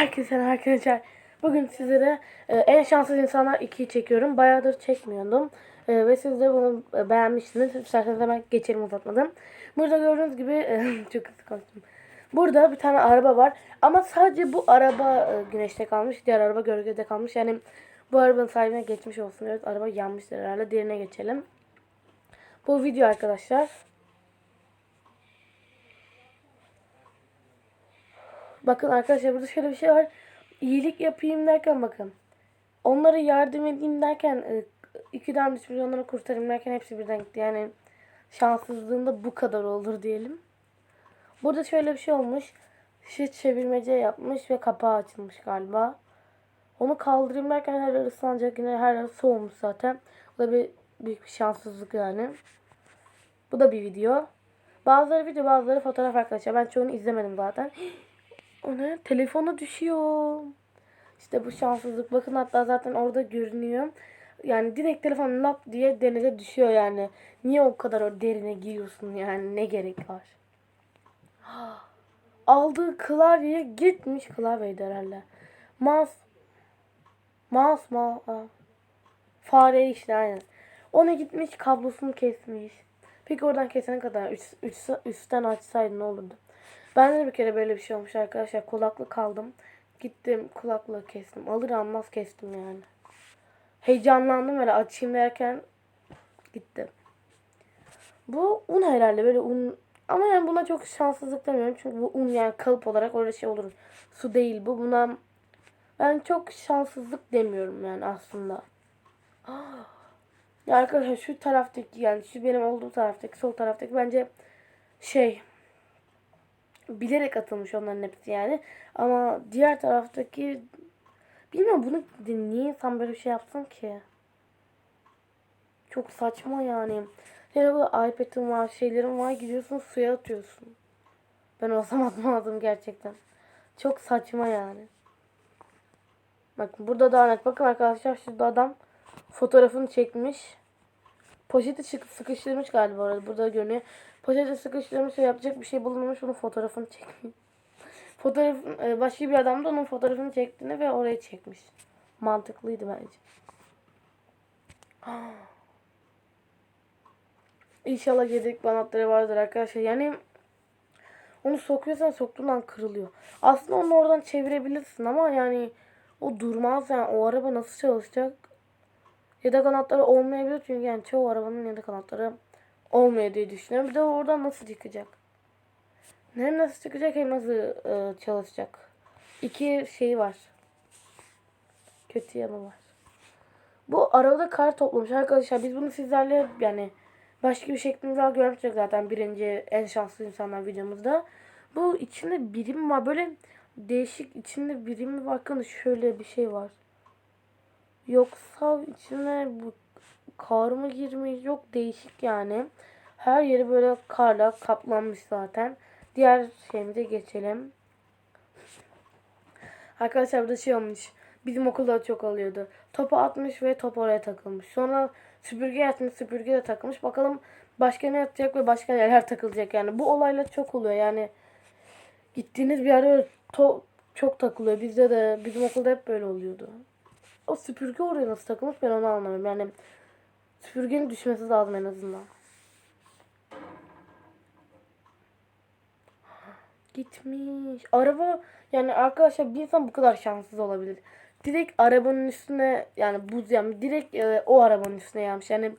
Herkese arkadaşlar. Bugün sizlere e, en şanssız insanlar 2'yi çekiyorum. Bayağıdır çekmiyordum. E, ve siz de bunu e, beğenmiştiniz. İsterseniz hemen geçelim uzatmadan. Burada gördüğünüz gibi e, çok hızlı konuştum. Burada bir tane araba var. Ama sadece bu araba e, güneşte kalmış. Diğer araba gölgede kalmış. Yani bu arabanın sahibine geçmiş olsun. Evet araba yanmıştır herhalde. Diğerine geçelim. Bu video arkadaşlar. Bakın arkadaşlar burada şöyle bir şey var. İyilik yapayım derken bakın. Onlara yardım edeyim derken e, iki tane düşmüş onları kurtarayım derken hepsi birden gitti. Yani şanssızlığında bu kadar olur diyelim. Burada şöyle bir şey olmuş. Şişe çevirmece yapmış ve kapağı açılmış galiba. Onu kaldırayım derken her yer ıslanacak. Yine her yer soğumuş zaten. Bu da bir büyük bir şanssızlık yani. Bu da bir video. Bazıları video bazıları fotoğraf arkadaşlar. Ben çoğunu izlemedim zaten. O ne? Telefonu düşüyor. İşte bu şanssızlık. Bakın hatta zaten orada görünüyor. Yani direkt telefon lap diye denize düşüyor yani. Niye o kadar derine giriyorsun yani ne gerek var? Aldığı klavyeye gitmiş klavyeydi herhalde. Mouse Mouse aa. Fare işte aynen. Ona gitmiş kablosunu kesmiş. Peki oradan kesene kadar üst, üst, üstten açsaydı ne olurdu? Ben de bir kere böyle bir şey olmuş arkadaşlar. Kulaklık aldım. Gittim kulaklığı kestim. Alır almaz kestim yani. Heyecanlandım böyle açayım derken gittim. Bu un herhalde böyle un ama yani buna çok şanssızlık demiyorum. Çünkü bu un yani kalıp olarak öyle şey olur. Su değil bu. Buna ben çok şanssızlık demiyorum yani aslında. Ya arkadaşlar şu taraftaki yani şu benim olduğum taraftaki sol taraftaki bence şey bilerek atılmış onların hepsi yani. Ama diğer taraftaki bilmiyorum bunu niye insan böyle bir şey yapsın ki? Çok saçma yani. Yani bu iPad'in var, şeylerin var gidiyorsun suya atıyorsun. Ben olsam atmazdım gerçekten. Çok saçma yani. Bakın burada daha net. Bakın arkadaşlar şurada adam fotoğrafını çekmiş. Poşeti sıkıştırmış galiba orada. Burada görünüyor. Poşeti sıkıştırmış ve yapacak bir şey bulunmamış. Bunun fotoğrafını çekmiş. Fotoğrafın, e, başka bir adam da onun fotoğrafını çektiğini ve oraya çekmiş. Mantıklıydı bence. İnşallah yedek banatları vardır arkadaşlar. Yani onu sokuyorsan soktuğundan kırılıyor. Aslında onu oradan çevirebilirsin ama yani o durmaz yani o araba nasıl çalışacak? Yedek kanatları olmayabilir çünkü yani çoğu arabanın yedek kanatları olmuyor diye düşünüyorum. Bir de oradan nasıl çıkacak? Hem nasıl çıkacak hem nasıl e, çalışacak? İki şey var. Kötü yanı var. Bu arabada kar toplamış arkadaşlar. Biz bunu sizlerle yani başka bir şeklinde daha görmüştük zaten birinci en şanslı insanlar videomuzda. Bu içinde birim var. Böyle değişik içinde birimi var. Bakın şöyle bir şey var. Yoksa içine bu kar mı girmiş? Yok değişik yani. Her yeri böyle karla kaplanmış zaten. Diğer şeyimize geçelim. Arkadaşlar burada şey olmuş. Bizim okulda çok oluyordu. Topu atmış ve top oraya takılmış. Sonra süpürge atmış süpürge de takılmış. Bakalım başka ne yapacak ve başka neler takılacak yani. Bu olaylar çok oluyor yani. Gittiğiniz bir yerde to çok takılıyor. Bizde de bizim okulda hep böyle oluyordu. O süpürge oraya nasıl takılmış ben onu anlamıyorum. Yani süpürgenin düşmesi lazım en azından. Gitmiş. Araba yani arkadaşlar bir insan bu kadar şanssız olabilir. Direkt arabanın üstüne yani buz yani direkt e, o arabanın üstüne yanmış. Yani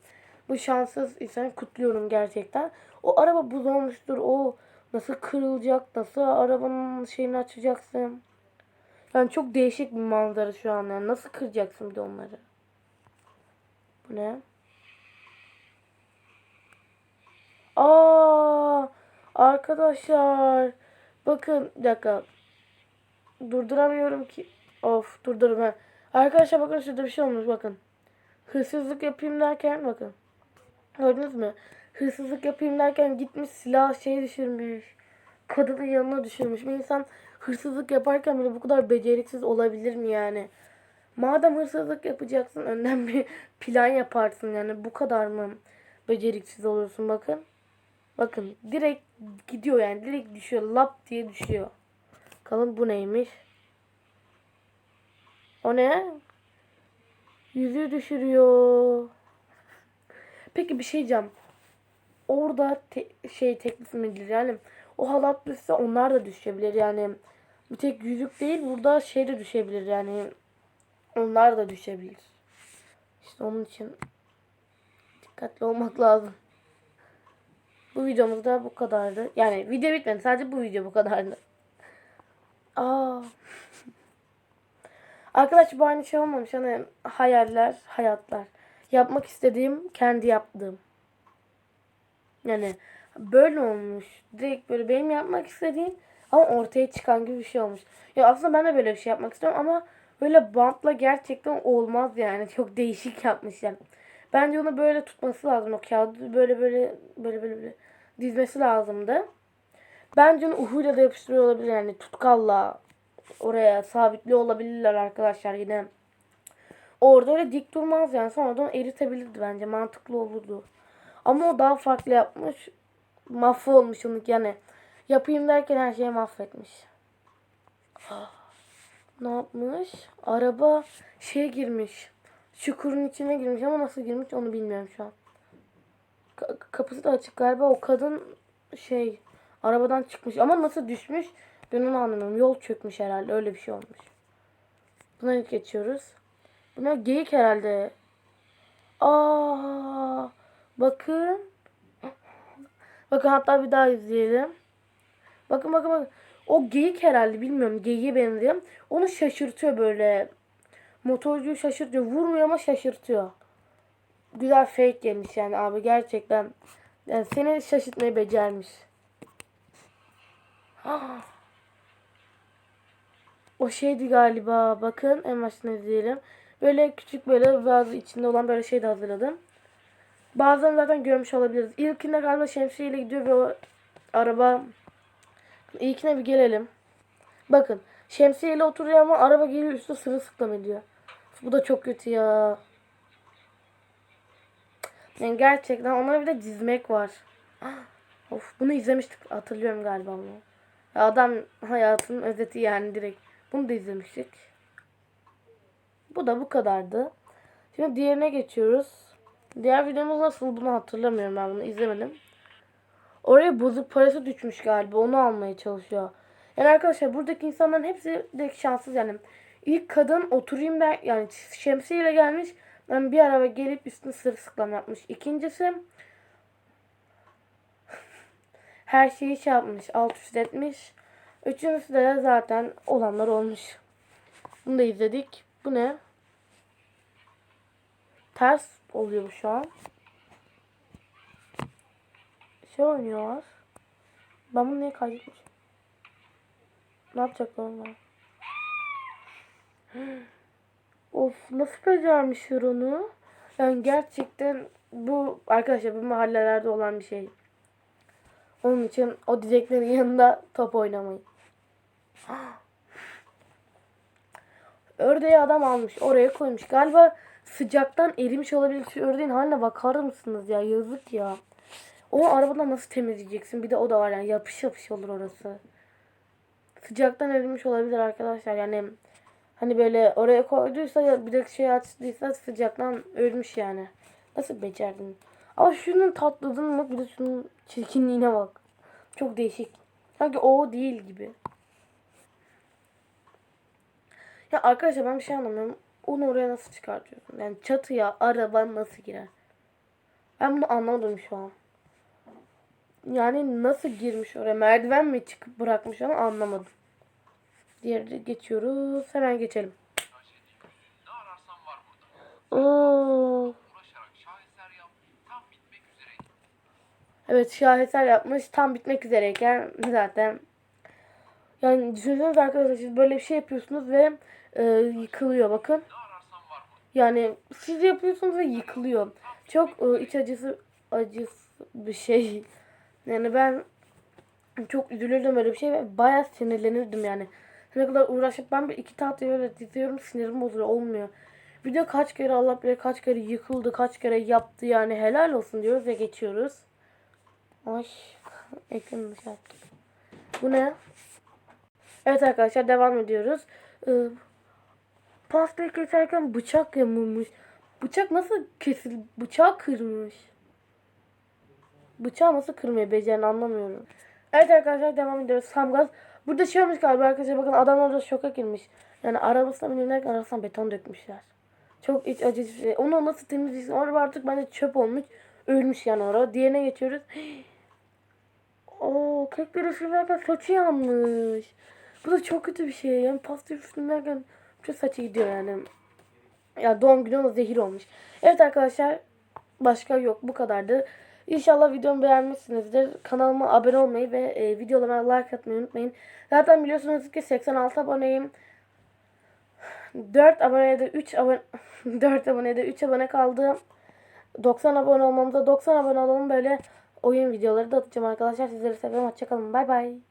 bu şanssız insanı kutluyorum gerçekten. O araba buz olmuştur. O nasıl kırılacak? Nasıl arabanın şeyini açacaksın? Yani çok değişik bir manzara şu an. Yani nasıl kıracaksın bir de onları? Bu ne? Aa, arkadaşlar. Bakın bir dakika. Durduramıyorum ki. Of durdurum ben. Arkadaşlar bakın şurada bir şey olmuş bakın. Hırsızlık yapayım derken bakın. Gördünüz mü? Hırsızlık yapayım derken gitmiş silah şey düşürmüş. Kadının yanına düşürmüş. Bir insan hırsızlık yaparken bile bu kadar beceriksiz olabilir mi yani? Madem hırsızlık yapacaksın önden bir plan yaparsın yani bu kadar mı beceriksiz olursun bakın. Bakın direkt gidiyor yani direkt düşüyor lap diye düşüyor. Bakalım bu neymiş? O ne? Yüzüğü düşürüyor. Peki bir şey diyeceğim. Orada te- şey teklif mi yani o halat düşse onlar da düşebilir yani. Bir tek yüzük değil burada şey de düşebilir yani. Onlar da düşebilir. İşte onun için dikkatli olmak lazım. Bu videomuz da bu kadardı. Yani video bitmedi. Sadece bu video bu kadardı. Aa. Arkadaş bu aynı şey olmamış. Hani hayaller, hayatlar. Yapmak istediğim, kendi yaptığım. Yani böyle olmuş. Direkt böyle benim yapmak istediğim ama ortaya çıkan gibi bir şey olmuş. Ya aslında ben de böyle bir şey yapmak istiyorum ama böyle bantla gerçekten olmaz yani. Çok değişik yapmışlar. Bence onu böyle tutması lazım. O kağıdı böyle böyle böyle böyle, böyle dizmesi lazımdı. Bence onu uhuyla da yapıştırıyor olabilir yani tutkalla oraya sabitli olabilirler arkadaşlar yine. Orada öyle dik durmaz yani sonradan eritebilirdi bence mantıklı olurdu. Ama o daha farklı yapmış. Mahvolmuş onu yani. Yapayım derken her şeyi mahvetmiş. Ne yapmış? Araba şey girmiş. Çukurun içine girmiş ama nasıl girmiş onu bilmiyorum şu an. Ka- kapısı da açık galiba. O kadın şey arabadan çıkmış ama nasıl düşmüş ben onu anlamıyorum. Yol çökmüş herhalde öyle bir şey olmuş. Buna geçiyoruz. Buna geyik herhalde. Aa, bakın. Bakın hatta bir daha izleyelim. Bakın bakın bakın. O geyik herhalde bilmiyorum. Geyiğe benziyor. Onu şaşırtıyor böyle. Motorcuyu şaşırtıyor. Vurmuyor ama şaşırtıyor. Güzel fake yemiş yani abi gerçekten. Yani seni şaşırtmayı becermiş. O şeydi galiba. Bakın en baştan izleyelim. Böyle küçük böyle bazı içinde olan böyle şey de hazırladım. Bazılarını zaten görmüş olabiliriz. İlkinde galiba şemsiyeyle gidiyor ve o araba İlkine bir gelelim. Bakın şemsiyeyle oturuyor ama araba geliyor üstüne sırılsıklam ediyor. Bu da çok kötü ya. Yani gerçekten onlara bir de dizmek var. Of bunu izlemiştik hatırlıyorum galiba bunu. Adam hayatının özeti yani direkt. Bunu da izlemiştik. Bu da bu kadardı. Şimdi diğerine geçiyoruz. Diğer videomuz nasıl bunu hatırlamıyorum ben bunu izlemedim. Oraya bozuk parası düşmüş galiba. Onu almaya çalışıyor. Yani arkadaşlar buradaki insanların hepsi de şanssız yani. İlk kadın oturayım der yani şemsiyeyle gelmiş. Yani bir araba gelip üstüne sırılsıklam yapmış. İkincisi her şeyi şey yapmış. Alt üst etmiş. Üçüncüsü de zaten olanlar olmuş. Bunu da izledik. Bu ne? Ters oluyor şu an. Şey oynuyorlar. Ben bunu niye kaydetmişim? Ne yapacaklar onlar? Of nasıl becermişler onu? Yani gerçekten bu arkadaşlar bu mahallelerde olan bir şey. Onun için o diyeceklerin yanında top oynamayın. Ördeği adam almış. Oraya koymuş. Galiba sıcaktan erimiş olabilir. Şu ördeğin haline bakar mısınız ya? Yazık ya. O arabadan nasıl temizleyeceksin? Bir de o da var yani. Yapış yapış olur orası. Sıcaktan erimiş olabilir arkadaşlar. Yani hani böyle oraya koyduysa ya bir de şey açtıysa sıcaktan ölmüş yani. Nasıl becerdin? Ama şunun tatlılığına bak bir de şunun çirkinliğine bak. Çok değişik. Sanki o değil gibi. Ya arkadaşlar ben bir şey anlamıyorum. Onu oraya nasıl çıkartıyorsun? Yani çatıya araba nasıl girer? Ben bunu anlamadım şu an. Yani nasıl girmiş oraya? Merdiven mi çıkıp bırakmış onu anlamadım. Diğeri geçiyoruz. Hemen geçelim. Oo. Evet şaheser yapmış. Tam bitmek üzereyken zaten yani düşünsenize arkadaşlar siz böyle bir şey yapıyorsunuz ve e, yıkılıyor bakın. Yani siz yapıyorsunuz ve yıkılıyor. Çok e, iç acısı acısı bir şey. Yani ben çok üzülürdüm böyle bir şey ve bayağı sinirlenirdim yani. Ne kadar uğraşıp ben bir iki tahtayı öyle diziyorum sinirim bozuluyor olmuyor. Bir de kaç kere Allah bilir kaç kere yıkıldı kaç kere yaptı yani helal olsun diyoruz ve geçiyoruz. Ay ekranı attık. Bu ne? Evet arkadaşlar devam ediyoruz. Ee, pastayı keserken bıçak yamulmuş. Bıçak nasıl kesil? Bıçağı kırmış. Bıçağı nasıl kırmayı becerini anlamıyorum. Evet arkadaşlar devam ediyoruz. Tam gaz. Burada şey olmuş galiba arkadaşlar bakın adam orada şoka girmiş. Yani arabasına binirlerken arasına beton dökmüşler. Çok iç acı bir şey. Onu nasıl temizleyeceksin? Orada artık bence çöp olmuş. Ölmüş yani orada. Diğerine geçiyoruz. Oo kekleri üfürlerken saçı yanmış. Bu da çok kötü bir şey. Yani pasta üfürlerken çok saçı gidiyor yani. Ya doğum günü ona zehir olmuş. Evet arkadaşlar başka yok bu kadardı. İnşallah videomu beğenmişsinizdir. Kanalıma abone olmayı ve e, videolarıma like atmayı unutmayın. Zaten biliyorsunuz ki 86 aboneyim. 4 abonede 3 abone 4 abonede 3 abone kaldı. 90 abone olmamıza 90 abone olalım böyle oyun videoları da atacağım arkadaşlar. Sizleri seviyorum. Hoşçakalın. Bay bay.